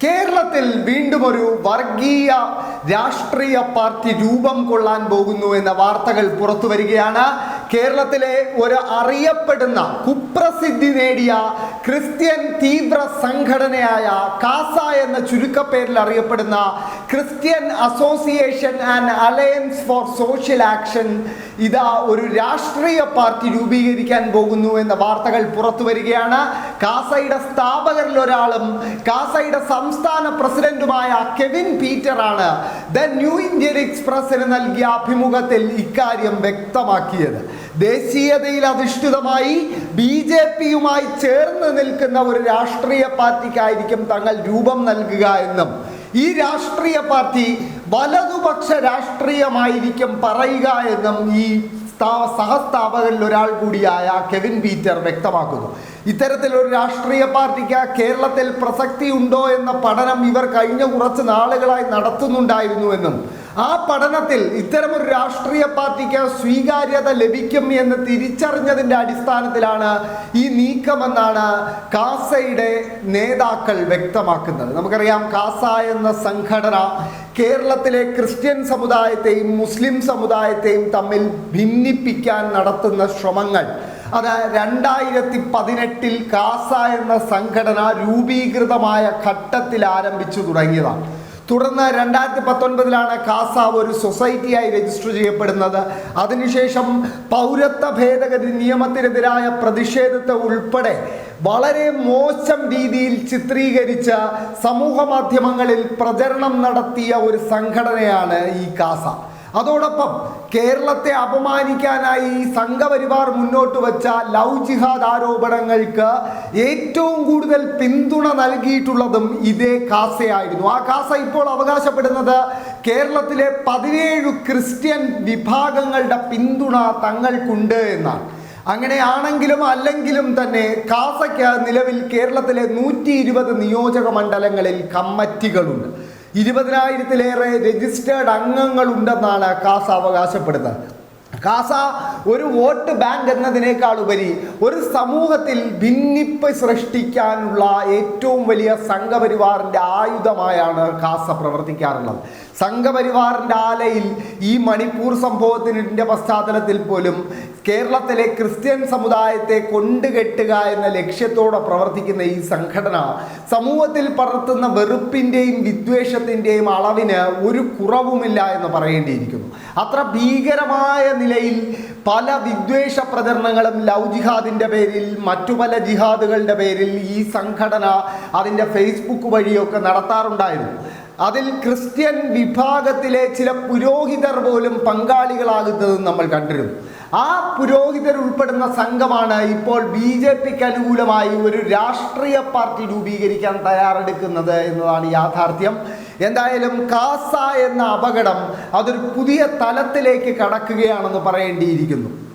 കേരളത്തിൽ വീണ്ടും ഒരു വർഗീയ രാഷ്ട്രീയ പാർട്ടി രൂപം കൊള്ളാൻ പോകുന്നു എന്ന വാർത്തകൾ പുറത്തു വരികയാണ്. കേരളത്തിലെ ഒരു അറിയപ്പെടുന്ന കുപ്രസിദ്ധി നേടിയ ക്രിസ്ത്യൻ തീവ്ര സംഘടനയായ കാസ എന്ന ചുരുക്കപ്പേരിൽ അറിയപ്പെടുന്ന Christian association and alliance for social action ഇതാ ഒരു രാഷ്ട്രീയ പാർട്ടി രൂപീകരിക്കാൻ പോകുന്നു എന്ന വാർത്തകൾ പുറത്തു വരികയാണ്. കാസയുടെ സ്ഥാപകരിൽ ഒരാളും കാസയുടെ സംസ്ഥാന പ്രസിഡന്റുമായ കെവിൻ പീറ്റർ ആണ് ദ ന്യൂ ഇന്ത്യൻ എക്സ്പ്രസിന് നൽകിയ അഭിമുഖത്തിൽ ഇക്കാര്യം വ്യക്തമാക്കിയത്. ദേശീയതയിൽ അധിഷ്ഠിതമായി ബി ജെ പിയുമായി ചേർന്ന് നിൽക്കുന്ന ഒരു രാഷ്ട്രീയ പാർട്ടിക്കായിരിക്കും തങ്ങൾ രൂപം നൽകുക എന്നും ഈ രാഷ്ട്രീയ പാർട്ടി വലതുപക്ഷ രാഷ്ട്രീയമായിരിക്കും പറയുക എന്നും ഈ സ്ഥാ- സഹസ്ഥാപകരിൽ ഒരാൾ കൂടിയായ കെവിൻ പീറ്റർ വ്യക്തമാക്കുന്നു. ഇത്തരത്തിലൊരു രാഷ്ട്രീയ പാർട്ടിക്ക് കേരളത്തിൽ പ്രസക്തി ഉണ്ടോ എന്ന പഠനം ഇവർ കഴിഞ്ഞ കുറച്ച് നാളുകളായി നടത്തുന്നുണ്ടായിരുന്നുവെന്നും ആ പഠനത്തിൽ ഇത്തരമൊരു രാഷ്ട്രീയ പാർട്ടിക്ക് സ്വീകാര്യത ലഭിക്കും എന്ന് തിരിച്ചറിഞ്ഞതിന്റെ അടിസ്ഥാനത്തിലാണ് ഈ നീക്കമെന്നാണ് കാസയുടെ നേതാക്കൾ വ്യക്തമാക്കുന്നത്. നമുക്കറിയാം കാസ എന്ന സംഘടന കേരളത്തിലെ ക്രിസ്ത്യൻ സമുദായത്തെയും മുസ്ലിം സമുദായത്തെയും തമ്മിൽ ഭിന്നിപ്പിക്കാൻ നടത്തുന്ന ശ്രമങ്ങൾ. അത് രണ്ടായിരത്തി പതിനെട്ടിൽ കാസ എന്ന സംഘടന രൂപീകൃതമായ ഘട്ടത്തിൽ ആരംഭിച്ചു തുടങ്ങിയതാണ്. തുടർന്ന് രണ്ടായിരത്തി പത്തൊൻപതിലാണ് കാസ ഒരു സൊസൈറ്റിയായി രജിസ്റ്റർ ചെയ്യപ്പെടുന്നത്. അതിനുശേഷം പൗരത്വ ഭേദഗതി നിയമത്തിനെതിരായ പ്രതിഷേധത്തെ ഉൾപ്പെടെ വളരെ മോശം രീതിയിൽ ചിത്രീകരിച്ച് സമൂഹ മാധ്യമങ്ങളിൽ പ്രചരണം നടത്തിയ ഒരു സംഘടനയാണ് ഈ കാസ അതോടൊപ്പം കേരളത്തെ അപമാനിക്കാനായി സംഘപരിവാർ മുന്നോട്ട് വെച്ച ലവ് ജിഹാദ് ആരോപണങ്ങൾക്ക് ഏറ്റവും കൂടുതൽ പിന്തുണ നൽകിയിട്ടുള്ളതും ഇതേ കാസയായിരുന്നു ആ കാസ ഇപ്പോൾ അവകാശപ്പെടുന്നത് കേരളത്തിലെ പതിനേഴ് ക്രിസ്ത്യൻ വിഭാഗങ്ങളുടെ പിന്തുണ തങ്ങൾക്കുണ്ട് എന്നാണ്. അങ്ങനെയാണെങ്കിലും അല്ലെങ്കിലും തന്നെ കാസയ്ക്ക് നിലവിൽ കേരളത്തിലെ നൂറ്റി ഇരുപത് നിയോജക മണ്ഡലങ്ങളിൽ കമ്മിറ്റികളുണ്ട്. ഇരുപതിനായിരത്തിലേറെ രജിസ്റ്റേർഡ് അംഗങ്ങളുണ്ടെന്നാണ് കാസ് അവകാശപ്പെടുന്നത്. കാസ ഒരു വോട്ട് ബാങ്ക് എന്നതിനേക്കാൾ ഉപരി ഒരു സമൂഹത്തിൽ ഭിന്നിപ്പ് സൃഷ്ടിക്കാനുള്ള ഏറ്റവും വലിയ സംഘപരിവാറിന്റെ ആയുധമായാണ് കാസ പ്രവർത്തിക്കാറുള്ളത്. സംഘപരിവാറിന്റെ ആലയിൽ ഈ മണിപ്പൂർ സംഭവത്തിന്റെ പശ്ചാത്തലത്തിൽ പോലും കേരളത്തിലെ ക്രിസ്ത്യൻ സമുദായത്തെ കൊണ്ടുകെട്ടുക എന്ന ലക്ഷ്യത്തോടെ പ്രവർത്തിക്കുന്ന ഈ സംഘടന സമൂഹത്തിൽ പടർത്തുന്ന വെറുപ്പിന്റെയും വിദ്വേഷത്തിന്റെയും അളവിന് ഒരു കുറവുമില്ല എന്ന് പറയേണ്ടിയിരിക്കുന്നു. അത്ര ഭീകരമായ നിലയിൽ പല വിദ്വേഷ പ്രചരണങ്ങളും ലവ് ജിഹാദിന്റെ പേരിൽ മറ്റു പല ജിഹാദുകളുടെ പേരിൽ ഈ സംഘടന അതിന്റെ ഫേസ്ബുക്ക് വഴിയൊക്കെ നടത്താറുണ്ടായിരുന്നു. അതിൽ ക്രിസ്ത്യൻ വിഭാഗത്തിലെ ചില പുരോഹിതർ പോലും പങ്കാളികളാകുന്നത് നമ്മൾ കണ്ടിരുന്നു. ആ പുരോഹിതർ ഉൾപ്പെടുന്ന സംഘമാണ് ഇപ്പോൾ ബി ജെ പിക്ക് അനുകൂലമായി ഒരു രാഷ്ട്രീയ പാർട്ടി രൂപീകരിക്കാൻ തയ്യാറെടുക്കുന്നത് എന്നതാണ് യാഥാർത്ഥ്യം. എന്തായാലും കാസ എന്ന അപകടം അതൊരു പുതിയ തലത്തിലേക്ക് കടക്കുകയാണെന്ന് പറയേണ്ടിയിരിക്കുന്നു.